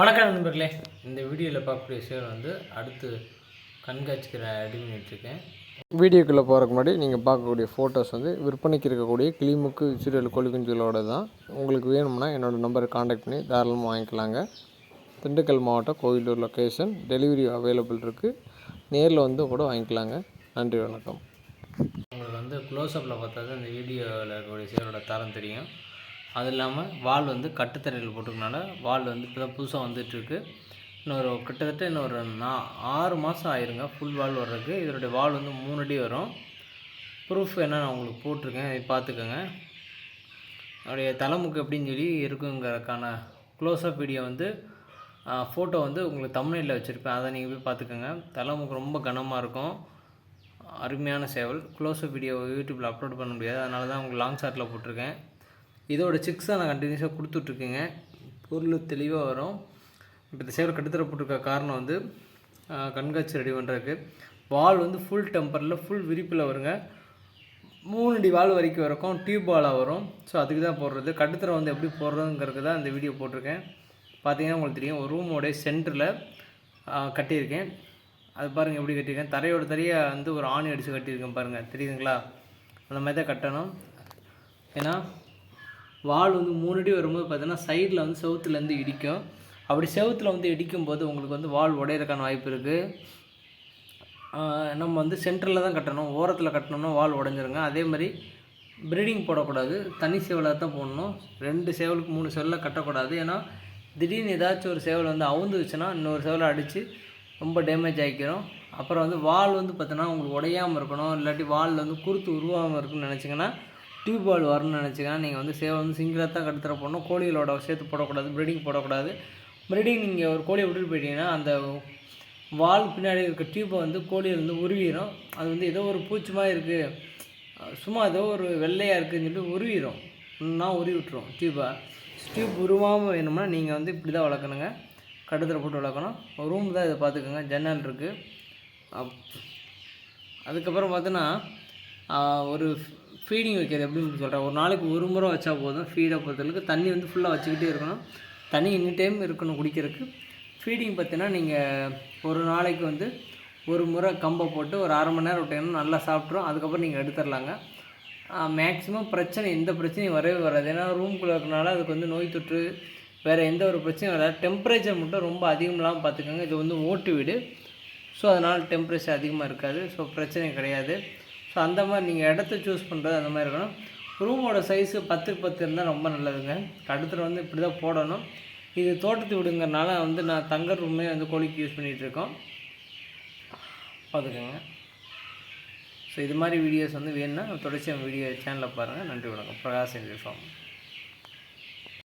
வணக்கம் நண்பர்களே. இந்த வீடியோவில் பார்க்கக்கூடிய சேவல் வந்து அடுத்து கண்காட்சிக்கு ரெடி பண்ணிகிட்ருக்கேன் வீடியோக்குள்ளே போகிறதுக்கு முன்னாடி நீங்கள் பார்க்கக்கூடிய ஃபோட்டோஸ் வந்து விற்பனைக்கு இருக்கக்கூடிய கிளிமுக்கு சீரியல் கோழி குஞ்சுகளோட தான். உங்களுக்கு வேணும்னா என்னோடய நம்பரை காண்டாக்ட் பண்ணி தாராளமாக வாங்கிக்கலாங்க. திண்டுக்கல் மாவட்டம் கோயிலூர் லொக்கேஷன் டெலிவரி அவைலபிள் இருக்குது நேரில் வந்து கூட வாங்கிக்கலாங்க. நன்றி வணக்கம். உங்களுக்கு வந்து க்ளோஸ்அப்பில் பார்த்தா தான் இந்த வீடியோவில் இருக்கக்கூடிய சேவலோட தரம் தெரியும். அது இல்லாமல் வால் வந்து கட்டுத்தரையில் போட்டுக்கனால வால் வந்து இப்போ தான் புதுசாக வந்துட்டுருக்கு. இன்னொரு கிட்டத்தட்ட இன்னொரு நா ஆறு மாதம் ஆயிருங்க ஃபுல் வால் வர்றதுக்கு. இதனுடைய வால் வந்து மூணு அடி வரும். ப்ரூஃப் என்ன நான் உங்களுக்கு போட்டிருக்கேன். அதை பார்த்துக்கோங்க. அவருடைய தலைமுக்கு எப்படின்னு சொல்லி இருக்குங்கிறதுக்கான க்ளோஸ்அப் வீடியோ வந்து ஃபோட்டோ வந்து உங்களுக்கு தமிழில் வச்சுருப்பேன். அதை நீங்கள் போய் பார்த்துக்கோங்க. தலைமுக்கு ரொம்ப கனமாக இருக்கும். அருமையான சேவல். க்ளோஸ்அப் வீடியோ யூடியூப்பில் அப்லோட் பண்ண முடியாது. அதனால தான் உங்களுக்கு லாங் ஷாட்டில் போட்டிருக்கேன். இதோட சிக்ஸை நான் கண்டினியூஸாக கொடுத்துட்ருக்கேங்க. பொருள் தெளிவாக வரும். இப்போ இந்த சேவல் கட்டுத்தர போட்டிருக்க காரணம் வந்து கண்காட்சி ரெடி பண்ணுறதுக்கு வால் வந்து ஃபுல் டெம்பரில் ஃபுல் விரிப்பில் வருங்க. மூணு அடி வால் வரைக்கும் வரைக்கும் டியூப் வாலாக வரும். ஸோ அதுக்கு தான் போடுறது. கட்டுத்தர வந்து எப்படி போடுறதுங்கிறது தான் இந்த வீடியோ போட்டிருக்கேன். பார்த்தீங்கன்னா உங்களுக்கு தெரியும் ஒரு ரூமோடைய சென்டரில் கட்டியிருக்கேன். அது பாருங்கள் எப்படி கட்டியிருக்கேன். தரையோட தரையை வந்து ஒரு ஆணி அடித்து கட்டியிருக்கேன் பாருங்கள் தெரியுதுங்களா? அந்த மாதிரி தான் கட்டணும். ஏன்னா வால் வந்து மூணு அடி வரும்போது பார்த்தீங்கன்னா சைடில் வந்து செவுத்துலேருந்து இடிக்கும். அப்படி செவுத்தில் வந்து இடிக்கும் போது உங்களுக்கு வந்து வால் உடையிறதுக்கான வாய்ப்பு இருக்குது நம்ம வந்து சென்டரில் தான் கட்டணும். ஓரத்தில் கட்டணும்னா வால் உடஞ்சிருங்க. அதே மாதிரி ப்ரீடிங் போடக்கூடாது. தனி சேவலாக தான் போடணும். ரெண்டு சேவலுக்கு மூணு சேவலில் கட்டக்கூடாது. ஏன்னா திடீர்னு ஏதாச்சும் ஒரு சேவல் வந்து அவுந்துச்சுன்னா இன்னொரு சேவலை அடித்து ரொம்ப டேமேஜ் ஆகிக்கிறோம் அப்புறம் வந்து வால் வந்து பார்த்தோன்னா உங்களுக்கு உடையாமல் இருக்கணும். இல்லாட்டி வால் வந்து குருத்து உருவாகாமல் இருக்குன்னு நினச்சிங்கன்னா டியூப் வால் வரணும்னு நினச்சிங்கன்னா நீங்கள் வந்து சேவை வந்து சிங்கிளாக தான் கட்டுத்தர போடணும். கோழிகளோட சேர்த்து போடக்கூடாது ப்ரீடிங் போடக்கூடாது. ப்ரீடிங் நீங்கள் ஒரு கோழியை விட்டுட்டு போயிட்டீங்கன்னா அந்த வால் பின்னாடி இருக்க டியூப்பை வந்து கோழியில் வந்து உருவிடும் அது வந்து ஏதோ ஒரு பூச்சி மாதிரி இருக்குது சும்மா ஏதோ ஒரு வெள்ளையாக இருக்குதுன்னு சொல்லிட்டு உருவிடும் நான் உருவி விட்டுரும் டியூப்பை டியூப் உருவாமல் வேணும்னா நீங்கள் வந்து இப்படி தான் வளர்க்கணுங்க. கடுத்தில் போட்டு வளர்க்கணும். ரூம் தான் இதை பார்த்துக்கோங்க. ஜன்னல் இருக்குது அதுக்கப்புறம் பார்த்தோன்னா ஒரு ஃபீடிங் வைக்கிறது எப்படின்னு சொல்கிறேன் ஒரு நாளைக்கு ஒரு முறை வச்சா போதும். ஃபீடை பொறுத்தளவுக்கு தண்ணி வந்து ஃபுல்லாக வச்சுக்கிட்டே இருக்கணும். தண்ணி எனி டைம் இருக்கணும் குடிக்கிறதுக்கு. ஃபீடிங் பார்த்தீங்கன்னா நீங்கள் ஒரு நாளைக்கு வந்து ஒரு முறை கம்பை போட்டு ஒரு அரை மணி நேரம் விட்டீங்கன்னா நல்லா சாப்பிட்ரும் அதுக்கப்புறம் நீங்கள் எடுத்துடலாங்க. மேக்ஸிமம் பிரச்சனை எந்த பிரச்சனையும் வரவே வராது. ஏன்னா ரூம்குள்ளே இருக்கனால அதுக்கு வந்து நோய் தொற்று வேறு எந்த ஒரு பிரச்சனையும் வராது. டெம்பரேச்சர் மட்டும் ரொம்ப அதிகமெல்லாம் பார்த்துக்கோங்க. இது வந்து ஓட்டு வீடு. ஸோ அதனால் டெம்பரேச்சர் அதிகமாக இருக்காது. ஸோ பிரச்சனை கிடையாது. ஸோ அந்த மாதிரி நீங்கள் இடத்த சூஸ் பண்ணுறது அந்த மாதிரி இருக்கணும். ரூமோட சைஸு பத்துக்கு பத்து இருந்தால் ரொம்ப நல்லதுங்க. அடுத்துல வந்து இப்படி தான் போடணும். இது தோட்டத்து விடுங்கிறனால வந்து நான் தங்க ரூமே வந்து கோழிக்கு யூஸ் பண்ணிகிட்டு இருக்கோம். பார்த்துக்கோங்க ஸோ இது மாதிரி வீடியோஸ் வந்து வேணும்னா தொடர்ச்சியாக வீடியோ சேனலில் பாருங்கள் நன்றி வணக்கம். பிரகாஷ் இன்ஃபார்ம்